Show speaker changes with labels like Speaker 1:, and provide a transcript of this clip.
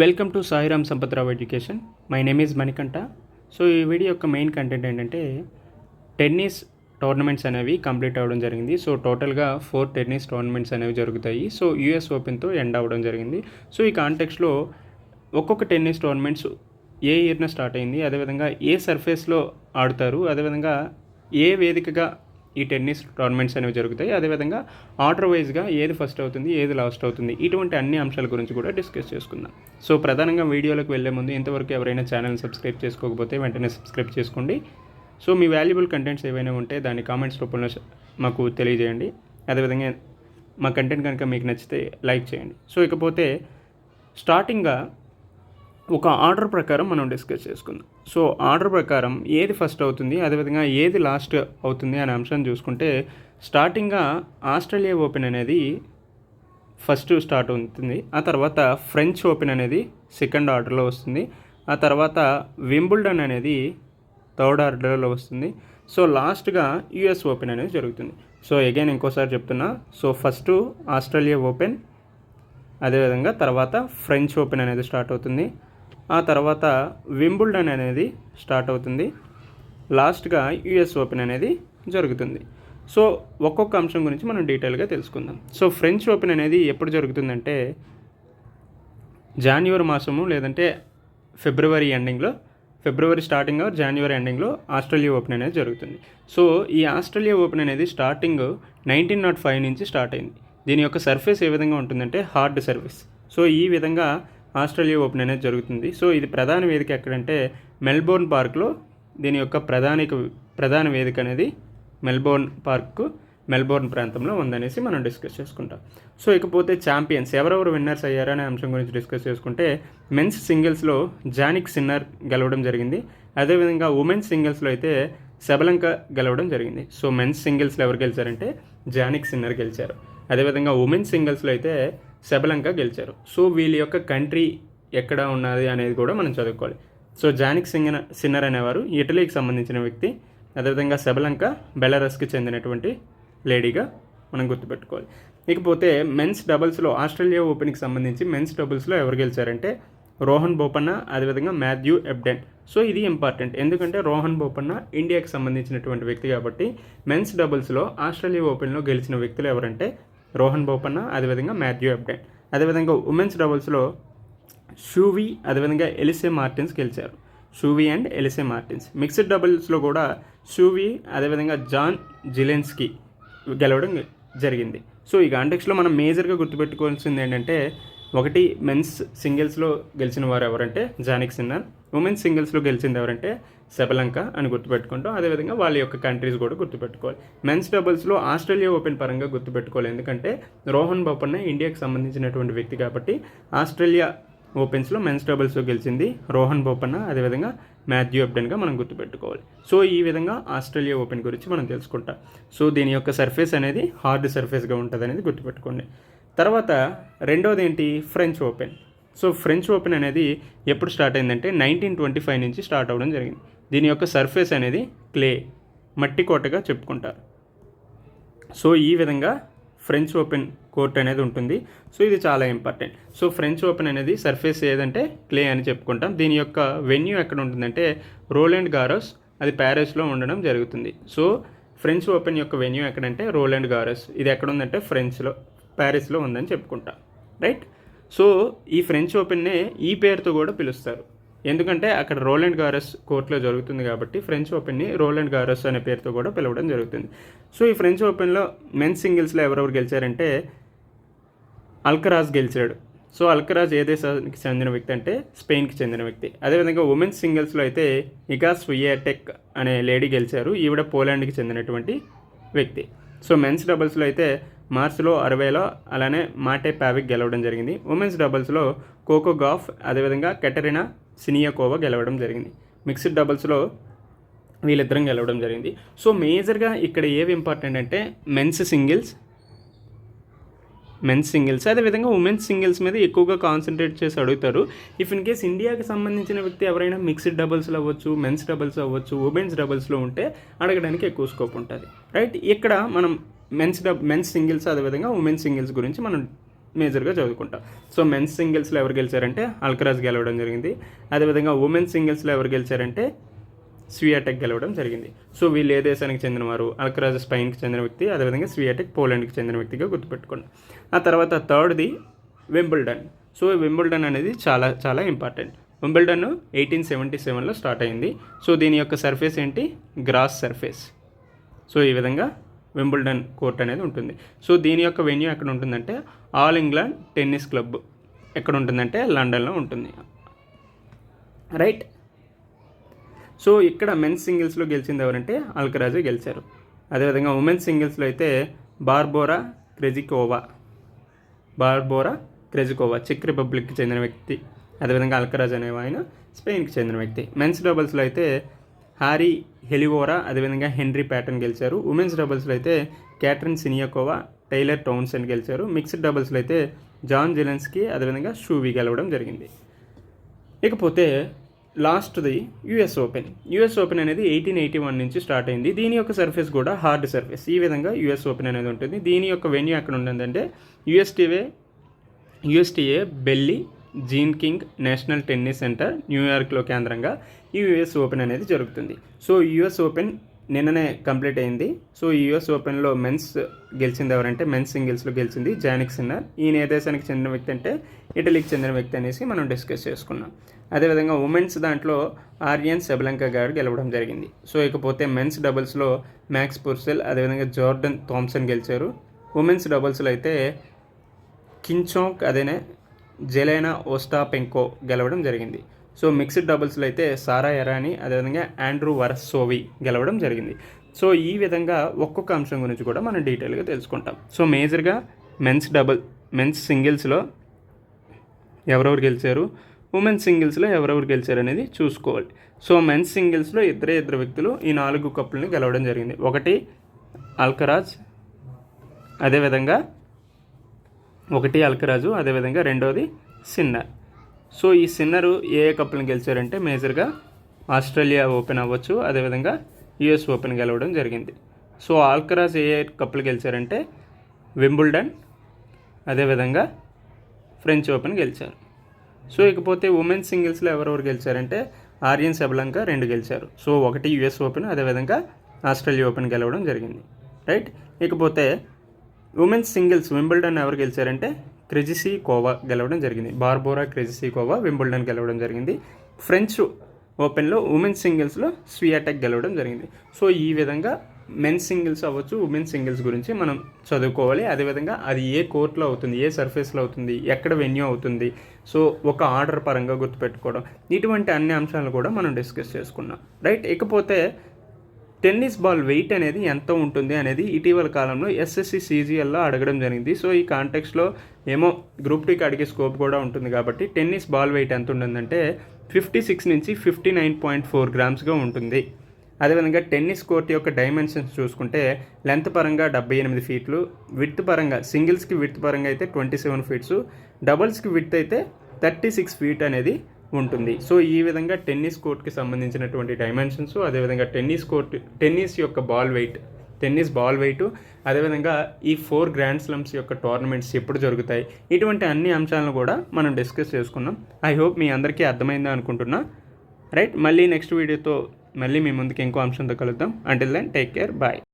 Speaker 1: Welcome to Sairam Sampathrao education my name is Manikanta so ఈ video యొక్క main content ఏంటంటే tennis tournaments అనేవి complete అవ్వడం జరిగింది. సో టోటల్గా ఫోర్ టెన్నిస్ టోర్నమెంట్స్ అనేవి జరుగుతాయి. సో యూఎస్ ఓపెన్తో ఎండ్ అవ్వడం జరిగింది. సో ఈ కాంటెక్స్లో ఒక్కొక్క టెన్నిస్ టోర్నమెంట్స్ ఏ ఇయర్న స్టార్ట్ అయింది? అదేవిధంగా ఏ సర్ఫేస్లో ఆడుతారు? అదేవిధంగా ఏ వేదికగా ఈ టెన్నిస్ టోర్నమెంట్స్ అనేవి జరుగుతాయి. అదేవిధంగా ఆర్డర్ వైజ్గా ఏది ఫస్ట్ అవుతుంది ఏది లాస్ట్ అవుతుంది ఇటువంటి అన్ని అంశాల గురించి కూడా డిస్కస్ చేసుకుందాం. సో ప్రధానంగా వీడియోలకు వెళ్ళే ముందు ఇంతవరకు ఎవరైనా ఛానల్ సబ్స్క్రైబ్ చేసుకోకపోతే వెంటనే సబ్స్క్రైబ్ చేసుకోండి. సో మీ వాల్యుబుల్ కంటెంట్స్ ఏవైనా ఉంటే దాన్ని కామెంట్స్ రూపంలో మాకు తెలియజేయండి. అదేవిధంగా మా కంటెంట్ కనుక మీకు నచ్చితే లైక్ చేయండి. సో ఇకపోతే స్టార్టింగ్గా ఒక ఆర్డర్ ప్రకారం మనం డిస్కస్ చేసుకుందాం. సో ఆర్డర్ ప్రకారం ఏది ఫస్ట్ అవుతుంది అదేవిధంగా ఏది లాస్ట్ అవుతుంది అనే అంశాన్ని చూసుకుంటే స్టార్టింగ్గా ఆస్ట్రేలియా ఓపెన్ అనేది ఫస్ట్ స్టార్ట్ అవుతుంది ఆ తర్వాత ఫ్రెంచ్ ఓపెన్ అనేది సెకండ్ ఆర్డర్లో వస్తుంది ఆ తర్వాత వింబుల్డన్ అనేది థర్డ్ ఆర్డర్లో వస్తుంది. సో లాస్ట్గా యుఎస్ ఓపెన్ అనేది జరుగుతుంది. సో అగైన్ ఇంకోసారి చెప్తున్నా సో ఫస్ట్ ఆస్ట్రేలియా ఓపెన్ అదేవిధంగా తర్వాత ఫ్రెంచ్ ఓపెన్ అనేది స్టార్ట్ అవుతుంది. ఆ తర్వాత వింబుల్డన్ అనేది స్టార్ట్ అవుతుంది. లాస్ట్గా యుఎస్ ఓపెన్ అనేది జరుగుతుంది. సో ఒక్కొక్క అంశం గురించి మనం డీటెయిల్గా తెలుసుకుందాం. సో ఫ్రెంచ్ ఓపెన్ అనేది ఎప్పుడు జరుగుతుందంటే జాన్యువరి మాసము లేదంటే ఫిబ్రవరి ఎండింగ్లో ఫిబ్రవరి స్టార్టింగ్ ఆర్ జనవరి ఎండింగ్లో ఆస్ట్రేలియా ఓపెన్ అనేది జరుగుతుంది. సో ఈ ఆస్ట్రేలియా ఓపెన్ అనేది స్టార్టింగ్ నైన్టీన్ నాట్ ఫైవ్ నుంచి స్టార్ట్ అయింది. దీని యొక్క సర్ఫేస్ ఏ విధంగా ఉంటుందంటే హార్డ్ సర్ఫేస్. సో ఈ విధంగా ఆస్ట్రేలియా ఓపెన్ అనేది జరుగుతుంది. సో ఇది ప్రధాన వేదిక ఎక్కడంటే మెల్బోర్న్ పార్క్లో దీని యొక్క ప్రధానిక ప్రధాన వేదిక అనేది మెల్బోర్న్ పార్క్ మెల్బోర్న్ ప్రాంతంలో ఉందనేసి మనం డిస్కస్ చేసుకుంటాం. సో ఇకపోతే ఛాంపియన్స్ ఎవరెవరు విన్నర్స్ అయ్యారనే అంశం గురించి డిస్కస్ చేసుకుంటే మెన్స్ సింగిల్స్లో జానిక్ సిన్నర్ గెలవడం జరిగింది. అదేవిధంగా ఉమెన్స్ సింగిల్స్లో అయితే శబలంక గెలవడం జరిగింది. సో మెన్స్ సింగిల్స్లో ఎవరు గెలిచారంటే జానిక్ సిన్నర్ గెలిచారు. అదేవిధంగా ఉమెన్స్ సింగిల్స్లో అయితే శబలంక గెలిచారు. సో వీళ్ళ యొక్క కంట్రీ ఎక్కడ ఉన్నది అనేది కూడా మనం చదువుకోవాలి. సో జానిక్ సింగర్ సిన్నర్ అనేవారు ఇటలీకి సంబంధించిన వ్యక్తి. అదేవిధంగా శబలంక బెలరస్కి చెందినటువంటి లేడీగా మనం గుర్తుపెట్టుకోవాలి. ఇకపోతే మెన్స్ డబుల్స్లో ఆస్ట్రేలియా ఓపెన్కి సంబంధించి మెన్స్ డబుల్స్లో ఎవరు గెలిచారంటే రోహన్ బోపన్న అదేవిధంగా మాథ్యూ ఎబ్డెన్. సో ఇది ఇంపార్టెంట్. ఎందుకంటే రోహన్ బోపన్న ఇండియాకి సంబంధించినటువంటి వ్యక్తి కాబట్టి మెన్స్ డబుల్స్లో ఆస్ట్రేలియా ఓపెన్లో గెలిచిన వ్యక్తులు ఎవరంటే రోహన్ బోపన్న అదేవిధంగా మాథ్యూ ఎబ్డెన్ అదేవిధంగా ఉమెన్స్ డబుల్స్లో షూవి అదేవిధంగా ఎలిసే మార్టిన్స్ గెలిచారు. Suwei and Elise Mertens. Mixed డబుల్స్లో కూడా షూవి అదేవిధంగా జాన్ జిలెన్స్కి గెలవడం జరిగింది. సో ఈ కాంటెక్స్లో మనం మేజర్గా గుర్తుపెట్టుకోవాల్సింది ఏంటంటే ఒకటి మెన్స్ సింగిల్స్లో గెలిచిన వారు ఎవరంటే జానిక్ సిన్నర్ ఉమెన్స్ సింగిల్స్లో గెలిచింది ఎవరంటే శబలంక అని గుర్తుపెట్టుకుంటాం. అదేవిధంగా వాళ్ళ యొక్క కంట్రీస్ కూడా గుర్తుపెట్టుకోవాలి. మెన్స్ డబుల్స్లో ఆస్ట్రేలియా ఓపెన్ పరంగా గుర్తుపెట్టుకోవాలి. ఎందుకంటే రోహన్ బొప్పన్న ఇండియాకి సంబంధించినటువంటి వ్యక్తి కాబట్టి ఆస్ట్రేలియా ఓపెన్స్లో మెన్స్ డబుల్స్లో గెలిచింది రోహన్ బోపన్న అదేవిధంగా మాథ్యూ అబ్డెన్గా మనం గుర్తుపెట్టుకోవాలి. సో ఈ విధంగా ఆస్ట్రేలియా ఓపెన్ గురించి మనం తెలుసుకుంటాం. సో దీని యొక్క సర్ఫేస్ అనేది హార్డ్ సర్ఫేస్గా ఉంటుంది అనేది గుర్తుపెట్టుకోండి. తర్వాత రెండోది ఏంటి French open so French open అనేది ఎప్పుడు స్టార్ట్ అయిందంటే నైన్టీన్ ట్వంటీ ఫైవ్ నుంచి స్టార్ట్ అవ్వడం జరిగింది. దీని యొక్క సర్ఫేస్ అనేది క్లే మట్టి కోటగా చెప్పుకుంటారు. సో ఈ విధంగా ఫ్రెంచ్ ఓపెన్ కోర్ట్ అనేది ఉంటుంది. సో ఇది చాలా ఇంపార్టెంట్ సో ఫ్రెంచ్ ఓపెన్ అనేది సర్ఫేస్ ఏదంటే క్లే అని చెప్పుకుంటాం. దీని యొక్క వెన్యూ ఎక్కడ ఉంటుందంటే రోలాండ్ గారోస్ అది ప్యారిస్లో ఉండడం జరుగుతుంది. సో ఫ్రెంచ్ ఓపెన్ యొక్క వెన్యూ ఎక్కడంటే రోలాండ్ గారోస్ ఇది ఎక్కడ ఉందంటే ఫ్రెంచ్లో ప్యారిస్లో ఉందని చెప్పుకుంటా. రైట్? సో ఈ ఫ్రెంచ్ ఓపెన్నే ఈ పేరుతో కూడా పిలుస్తారు. ఎందుకంటే అక్కడ రోలాండ్ గారస్ కోర్టులో జరుగుతుంది కాబట్టి ఫ్రెంచ్ ఓపెన్ని రోలాండ్ గారస్ అనే పేరుతో కూడా పిలవడం జరుగుతుంది. సో ఈ ఫ్రెంచ్ ఓపెన్లో మెన్స్ సింగిల్స్లో ఎవరెవరు గెలిచారంటే అల్కరాజ్ గెలిచాడు. సో అల్కరాజ్ ఏ దేశానికి చెందిన వ్యక్తి అంటే స్పెయిన్కి చెందిన వ్యక్తి. అదేవిధంగా ఉమెన్స్ సింగిల్స్లో అయితే ఇగా స్వియాటెక్ అనే లేడీ గెలిచారు. ఈవిడ పోలాండ్కి చెందినటువంటి వ్యక్తి. సో మెన్స్ డబుల్స్లో అయితే మార్చ్లో అరవైలో అలానే మాటే పావిక్ గెలవడం జరిగింది. ఉమెన్స్ డబుల్స్లో కోకో గాఫ్ అదేవిధంగా కెటరినా సినియాకోవా గెలవడం జరిగింది. మిక్స్డ్ డబుల్స్లో వీళ్ళిద్దరం గెలవడం జరిగింది. సో మేజర్గా ఇక్కడ ఏవి ఇంపార్టెంట్ అంటే మెన్స్ సింగిల్స్ మెన్స్ సింగిల్స్. అదేవిధంగా ఉమెన్స్ సింగిల్స్ మీద ఎక్కువగా కాన్సన్ట్రేట్ చేసి అడుగుతారు. ఇఫ్ ఇన్ కేస్ ఇండియాకి సంబంధించిన వ్యక్తి ఎవరైనా మిక్స్డ్ డబుల్స్లో అవ్వచ్చు మెన్స్ డబుల్స్ అవ్వచ్చు ఉమెన్స్ డబుల్స్లో ఉంటే అడగడానికి ఎక్కువ స్కోప్ ఉంటుంది. రైట్? ఇక్కడ మనం మెన్స్ డబ్ మెన్స్ సింగిల్స్ అదేవిధంగా ఉమెన్స్ సింగిల్స్ గురించి మనం మేజర్గా చదువుకుంటాం. సో మెన్స్ సింగిల్స్లో ఎవరు గెలిచారంటే అల్కరాజ్ గెలవడం జరిగింది. అదేవిధంగా ఉమెన్స్ సింగిల్స్లో ఎవరు గెలిచారంటే స్వియాటెక్ గెలవడం జరిగింది. సో వీళ్ళు ఏ దేశానికి చెందినవారు? అల్కరాజ్ స్పెయిన్కి చెందిన వ్యక్తి అదేవిధంగా స్వియాటెక్ పోలాండ్కి చెందిన వ్యక్తిగా గుర్తుపెట్టుకోండి. ఆ తర్వాత థర్డ్ది వింబుల్డన్. సో వింబుల్డన్ అనేది చాలా చాలా ఇంపార్టెంట్. వింబుల్డన్ ఎయిటీన్ సెవెంటీ సెవెన్లో స్టార్ట్ అయింది. సో దీని యొక్క సర్ఫేస్ ఏంటి? Gross surface. సో ఈ విధంగా వింబుల్డన్ కోర్ట్ అనేది ఉంటుంది. సో దీని యొక్క వెన్యూ ఎక్కడ ఉంటుందంటే ఆల్ ఇంగ్లాండ్ టెన్నిస్ క్లబ్ ఎక్కడ ఉంటుందంటే లండన్లో ఉంటుంది. రైట్? సో ఇక్కడ మెన్స్ సింగిల్స్లో గెలిచింది ఎవరంటే అల్కరాజే గెలిచారు. అదేవిధంగా ఉమెన్స్ సింగిల్స్లో అయితే బార్బోరా క్రెజికోవా. బార్బోరా క్రెజికోవా చెక్ రిపబ్లిక్కి చెందిన వ్యక్తి. అదేవిధంగా అల్కరాజ్ అనే ఆయన స్పెయిన్కి చెందిన వ్యక్తి. మెన్స్ డబుల్స్లో అయితే హారీ హెలివోరా అదేవిధంగా హెన్రీ ప్యాటర్న్ గెలిచారు. ఉమెన్స్ డబుల్స్లో అయితే క్యాట్రిన్ సినియాకోవా టైలర్ టౌన్సన్ గెలిచారు. మిక్స్డ్ డబుల్స్లో అయితే జాన్ జెలెన్స్కి అదేవిధంగా షూవి గెలవడం జరిగింది. ఇకపోతే లాస్ట్ది యుఎస్ ఓపెన్. యుఎస్ ఓపెన్ అనేది ఎయిటీన్ ఎయిటీ వన్ నుంచి స్టార్ట్ అయింది. దీని యొక్క సర్ఫేస్ కూడా హార్డ్ సర్ఫేస్. ఈ విధంగా యుఎస్ ఓపెన్ అనేది ఉంటుంది. దీని యొక్క వెన్యూ ఎక్కడ ఉంటుందంటే యుఎస్టీవే USTA Billie Jean King national tennis centre న్యూయార్క్లో కేంద్రంగా ఈ యుఎస్ ఓపెన్ అనేది జరుగుతుంది. సో యుఎస్ ఓపెన్ నిన్ననే కంప్లీట్ అయింది. సో యుఎస్ ఓపెన్లో మెన్స్ గెలిచింది ఎవరంటే మెన్స్ సింగిల్స్లో గెలిచింది జానిక్ సిన్నర్. ఈయన ఏ దేశానికి చెందిన వ్యక్తి అంటే ఇటలీకి చెందిన వ్యక్తి అనేసి మనం డిస్కస్ చేసుకున్నాం. అదేవిధంగా ఉమెన్స్ దాంట్లో ఆర్యన్ సెబలంక గారు గెలవడం జరిగింది. సో ఇకపోతే మెన్స్ డబుల్స్లో మ్యాక్స్ పుర్సెల్ అదేవిధంగా జోర్డన్ థామ్సన్ గెలిచారు. ఉమెన్స్ డబుల్స్లో అయితే కించోంక్ అదేనే జెలైనా ఓస్టాపెంకో గెలవడం జరిగింది. సో మిక్స్డ్ డబుల్స్లో అయితే సారా ఎరాని అదేవిధంగా ఆండ్రూ వరసోవి గెలవడం జరిగింది. సో ఈ విధంగా ఒక్కొక్క అంశం గురించి కూడా మనం డీటెయిల్గా తెలుసుకుంటాం. సో మేజర్గా మెన్స్ డబుల్ మెన్స్ సింగిల్స్లో ఎవరెవరు గెలిచారు? ఉమెన్స్ సింగిల్స్లో ఎవరెవరు గెలిచారు అనేది చూసుకోవాలి. సో మెన్స్ సింగిల్స్లో ఇద్దరే ఇద్దరు వ్యక్తులు ఈ నాలుగు కప్పుల్ని గెలవడం జరిగింది. ఒకటి అల్కరాజ్ అదేవిధంగా ఒకటి అల్కరాజు అదేవిధంగా రెండోది సిన్నర్. సో ఈ సిన్నరు ఏ ఏ కప్పులను గెలిచారంటే మేజర్గా ఆస్ట్రేలియా ఓపెన్ అవ్వచ్చు అదేవిధంగా యుఎస్ ఓపెన్ గెలవడం జరిగింది. సో ఆల్కరాజ్ ఏ ఏ కప్పులు గెలిచారంటే వింబుల్డన్ అదేవిధంగా ఫ్రెంచ్ ఓపెన్ గెలిచారు. సో ఇకపోతే ఉమెన్స్ సింగిల్స్లో ఎవరెవరు గెలిచారంటే ఆర్యన్ సెబలంక రెండు గెలిచారు. సో ఒకటి యుఎస్ ఓపెన్ అదేవిధంగా ఆస్ట్రేలియా ఓపెన్ గెలవడం జరిగింది. రైట్? ఇకపోతే ఉమెన్స్ సింగిల్స్ వింబుల్డన్ ఎవరు గెలిచారంటే క్రెజిసీ కోవా గెలవడం జరిగింది. బార్బోరా క్రెజిసీ కోవా వింబుల్డన్ గెలవడం జరిగింది. ఫ్రెంచ్ ఓపెన్లో ఉమెన్స్ సింగిల్స్లో స్వియాటెక్ గెలవడం జరిగింది. సో ఈ విధంగా మెన్స్ సింగిల్స్ అవ్వచ్చు ఉమెన్స్ సింగిల్స్ గురించి మనం చదువుకోవాలి. అదేవిధంగా అది ఏ కోర్టులో అవుతుంది ఏ సర్ఫేస్లో అవుతుంది ఎక్కడ వెన్యూ అవుతుంది. సో ఒక ఆర్డర్ పరంగా గుర్తుపెట్టుకోవడం. ఇటువంటి అన్ని అంశాలు కూడా మనం డిస్కస్ చేసుకున్నాం. రైట్ ఇకపోతే టెన్నిస్ బాల్ వెయిట్ అనేది ఎంత ఉంటుంది అనేది ఇటీవల కాలంలో ఎస్ఎస్సి సీజీఎల్లో అడగడం జరిగింది. సో ఈ కాంటెక్స్లో ఏమో గ్రూప్ టీకి అడిగే స్కోప్ కూడా ఉంటుంది కాబట్టి టెన్నిస్ బాల్ వెయిట్ ఎంత ఉంటుందంటే ఫిఫ్టీ సిక్స్ నుంచి ఫిఫ్టీ నైన్ పాయింట్ ఫోర్ గ్రామ్స్గా ఉంటుంది. అదేవిధంగా టెన్నిస్ కోర్ట్ యొక్క డైమెన్షన్స్ చూసుకుంటే లెంత్ పరంగా డెబ్బై ఎనిమిది ఫీట్లు విడ్త్ పరంగా సింగిల్స్కి విడ్త్ పరంగా అయితే ట్వంటీ సెవెన్ ఫీట్స్ డబుల్స్కి విడ్త్ అయితే థర్టీ సిక్స్ ఫీట్ అనేది ఉంటుంది. సో ఈ విధంగా టెన్నిస్ కోర్ట్కి సంబంధించినటువంటి డైమెన్షన్స్ అదేవిధంగా టెన్నిస్ కోర్ట్ టెన్నిస్ యొక్క ball weight tennis ball weight అదేవిధంగా ఈ ఫోర్ గ్రాండ్ స్లమ్స్ యొక్క టోర్నమెంట్స్ ఎప్పుడు జరుగుతాయి ఇటువంటి అన్ని అంశాలను కూడా మనం డిస్కస్ చేసుకున్నాం. ఐ హోప్ మీ అందరికీ అర్థమైందా అనుకుంటున్నా. రైట్? మళ్ళీ నెక్స్ట్ వీడియోతో మళ్ళీ మీ ముందుకు ఇంకో అంశంతో కలుద్దాం. Until then take care bye